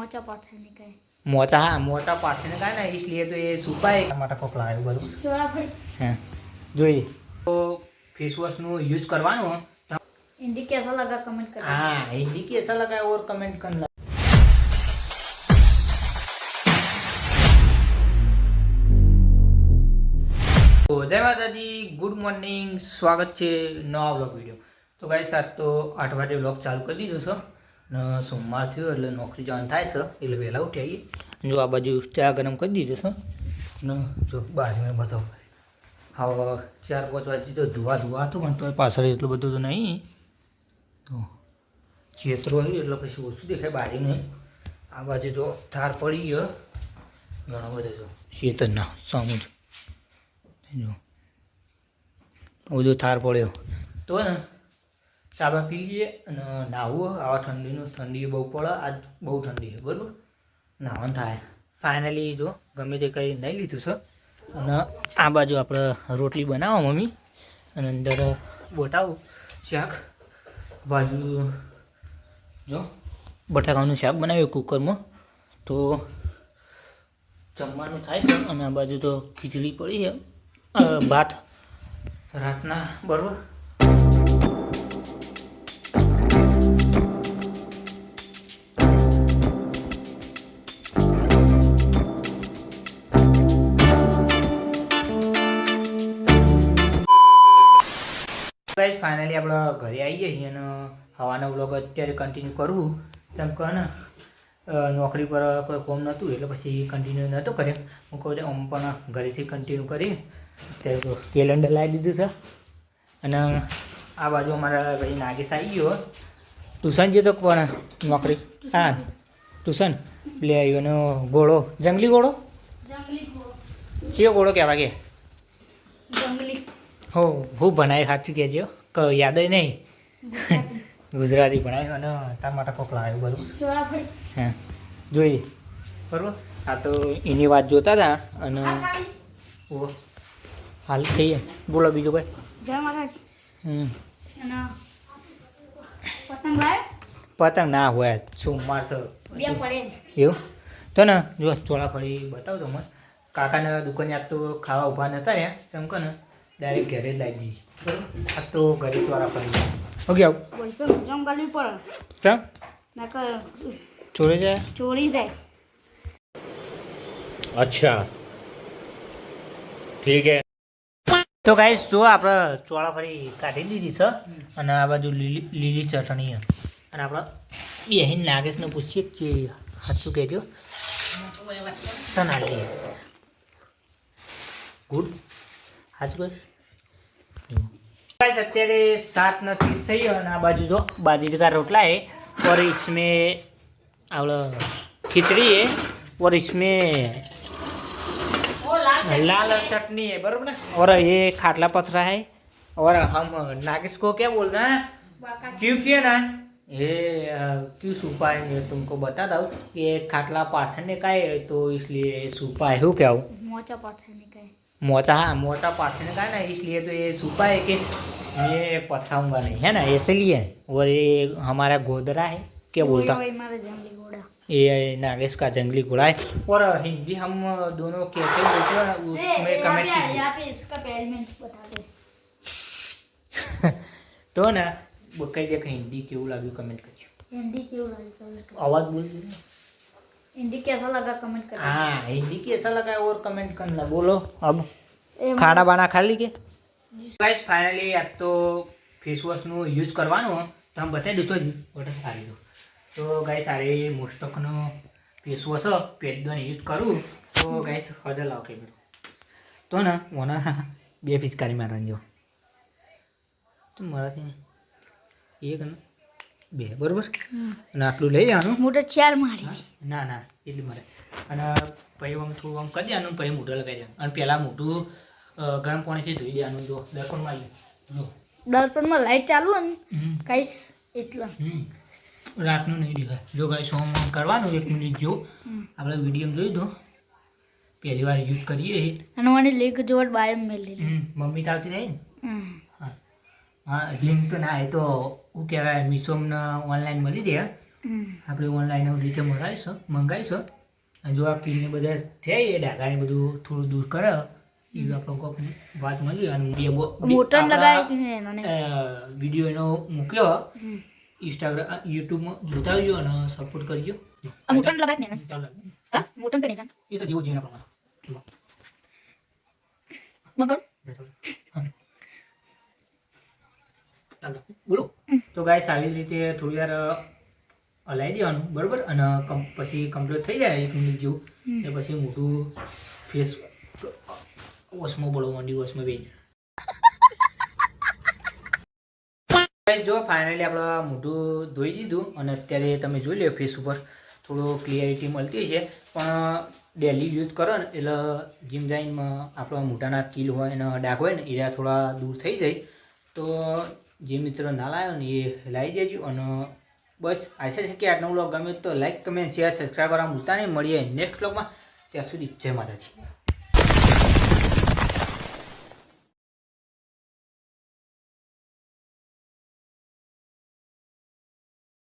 Mocha पाथे निकाय मोटा हाँ मोटा पाठने का है ना इसलिए तो ये सूपा है માટે કોક લાવ્યું બધું ચોળા ફળી હા જોઈએ તો फेस वॉश નું યુઝ કરવાનું તો हिंदी कैसा लगा कमेंट करना हाँ हिंदी कैसा लगा है और कमेंट करना તો જય માતાજી ગુડ મોર્નિંગ સ્વાગત છે નવા બ્લોગ વિડીયો તો ગાઈસ આજ તો આઠ વાગે બ્લોગ ચાલુ કરી દીધો છે ને સોમવાર થયો એટલે નોકરી જવાનું થાય છે. એટલે વહેલા ઉઠી આવીએ. જો આ બાજુ ચા ગરમ કરી દીધો છે. ને જો બાજુમાં બધો હવે ચાર પાંચ વાગે તો ધુવા ધુવા હતું, પણ તો પાછળ એટલું બધું તો નહીં. તો ચેતરો આવ્યું, એટલે પછી ઓછું દેખાય બારી નહીં આ બાજુ જો થાર પડી ગયો. ઘણો બધો જો ચેતર ના સામું જો. બધું થાર પડ્યો. તો ને ચાબા પી લઈએ અને નાહવું આવા ઠંડીનું ઠંડી બહુ પડે. આજ બહુ ઠંડી છે બરાબર? નાહવાનું થાય. ફાઇનલી જો ગમે તે કંઈ નહીં લીધું છે. અને આ બાજુ આપણે રોટલી બનાવો મમ્મી. અને અંદર બોટાવું શાક. બાજુ જો બટાકાનું શાક બનાવ્યું કુકરમાં. તો જમવાનું થાય છે. અને આ બાજુ તો ખીચડી પડી છે. ભાત. રાતના બરોબર? ગાઈઝ ફાઇનલી આપણે ઘરે આવી છીએ અને હવાનો વ્લોગ અત્યારે કન્ટિન્યુ કરવું તેમ કહો ને નોકરી પર કોઈ કોમ નહોતું એટલે પછી કન્ટિન્યુ નહોતું કરે હું કહું હું પણ ઘરેથી કન્ટિન્યુ કરી ત્યારે કેલેન્ડર લાવી દીધું છે. અને આ બાજુ અમારા ભાઈ નાગેશ આવી ગયો. ટ્યુશન જે જતો પણ નોકરી. હા ટ્યુશન એટલે આવ્યો ને ઘોડો. જંગલી ઘોડો? જંગલી ઘોડો. કહેવા કે? જંગલી. હો હું ભણાય સાચું કહેજો. ક યાદ જ નહીં. ગુજરાતી. ભણાયું અને તાર માટે કોક લાવ્યું બધું. હા જોઈએ. બરાબર? આ તો એની વાત જોતા હતા અને હાલ થઈએ બોલો બીજું કોઈ? જય માતાજી હમ. પતંગ ના હોય શું મારશો એવું? તો ને જો ચોળાફળી બતાવો તો મને કાકાના દુકાને આજ તો ખાવા ઊભા નતા રહ્યા તેમ કહો ને ડાયરેક્ટ ઘરે લાવી દઈએ. આ તો ઘરે દ્વારા પડી ઓકે આવું. જમ કરવી પડે ચમ ચોરી જાય? ચોરી જાય. અચ્છા. ઠીક હે. તો ગાઈસ જો આપણે ચોળાફળી કાઢી દીધી છે અને આ બાજુ લીલી લીલી ચટણી અને આપણે બેહીને નાગેશને પૂછીએ કે હાચું કહેજો તના ગુડ. હાચું કહીશ? અત્યારે સાત ને ત્રીસ થઈ ગયો અને આ બાજુ જો બાજરી का रोटला है और इसमें आवड़ा खिचड़ी है और इसमें लाल चटनी है बरोबर ना और ये खाटला पथरा है और हम नागिस को क्या बोल रहे हैं क्यों किया ना ये अ, क्यों सूपा है मैं तुमको बताता हूँ ये खाटला पाथरने का है तो इसलिए सूपा है हूँ क्या हूँ मोचा पाथे निकाय मोटा हाँ मोटा पार्टनर का ना इसलिए तो ये सुपा है कि ये पथराऊंगा नहीं है ना इसलिए और ये हमारा गोदरा है क्या बोलता ये नागेश का जंगली घोड़ा है और हिंदी हम दोनों कहते हैं ना उसमें कमेंट कीजिए तो ना कही देख हिंदी क्यों लगी कमेंट करिए हिंदी क्यों लगी अवाज बोल दीजिए हिंदी कैसा लगा कमेंट कर हाँ हिंदी कैसा लगा है और कमेंट करना बोलो अब ખાના બાના ખાલી કે ગાઈસ ફાઇનલી આજ તો ફેસ વોશનું યુઝ કરવાનું તો આમ બતાવી દો જ વોટર સારી દો તો ગાઈસ સારી મોસ્ટકનો ફેસ વોશ પેટદોને યુઝ કરું તો ગાઈસ હજાર લાવ કે તો ને મને બે પિચકારી મારવાની જો તો મારાથી એક ને બે બરોબર? અને આટલું લઈ જવાનું મોટો ચાર મારી ના ના એટલી મારે. અને પછી આમ થોડું આમ કરી દેવાનું પછી મોઢું લગાવી દેવાનું. અને પહેલાં મોઢું ગરમ પાણીથી ધોઈ દેવાનું જો દર્પણમાં જો. દર્પણમાં લાઈટ ચાલુ ને કઈશ એટલા. રાતનું નહીં દેખાય. જો ગાઈસ હોમ કરવાનું એક મિનિટ જો. આપણે વીડિયો જોઈ દો પહેલી વાર યુઝ કરીએ. અને મને લેક જોવા બાય મેલી મમ્મી તો આવતી નહીં ને? હા લિંક તો ના એ તો શું કહેવાય મીશોમાં ઓનલાઈન મળી જાય આપણે ઓનલાઈન રીતે મંગાવીશું મંગાવીશું. અને જો આ કીને બધા થઈ એ ડાઘાને બધું થોડું દૂર કરે એ આપણે કોઈક વાત મળી અને મોટર વીડિયો એનો મૂક્યો. ઇન્સ્ટાગ્રામ યુટ્યુબમાં જોતા આવજો અને સપોર્ટ કરજો. આ મોટર લગાવી ને કરી એ તો જેવું જેના પ્રમાણે. મગર? બોલો. તો ગાય આવી રીતે થોડી વાર હલાવી દેવાનું બરોબર? અને પછી કમ્પ્લીટ થઈ જાય એક મિનિટ જેવું. એ પછી મોટું ફેસ ઓસમાં બોલવા મંડી ઓસમાં બે જો ફાઇનલી આપણે મોઢું ધોઈ દીધું અને અત્યારે તમે જોઈ લો ફેસ ઉપર થોડો ક્લિયરિટી મળતી છે. પણ ડેલી યુઝ કરો ને એટલે જીમ જાઈનમાં આપણા મોઢાના કિલ હોય અને ડાઘ હોય ને એ થોડા દૂર થઈ જાય. તો જે મિત્રો ના લાવ્યો ને એ લાવી દેજો અને બસ આશા છે કે આજનો વ્લોગ ગમે તો લાઈક કમેન્ટ શેર સબસ્ક્રાઈબ કરવા ભૂલતા નહીં. મળીએ નેક્સ્ટ વ્લોગમાં. ત્યાં સુધી જય માતાજી.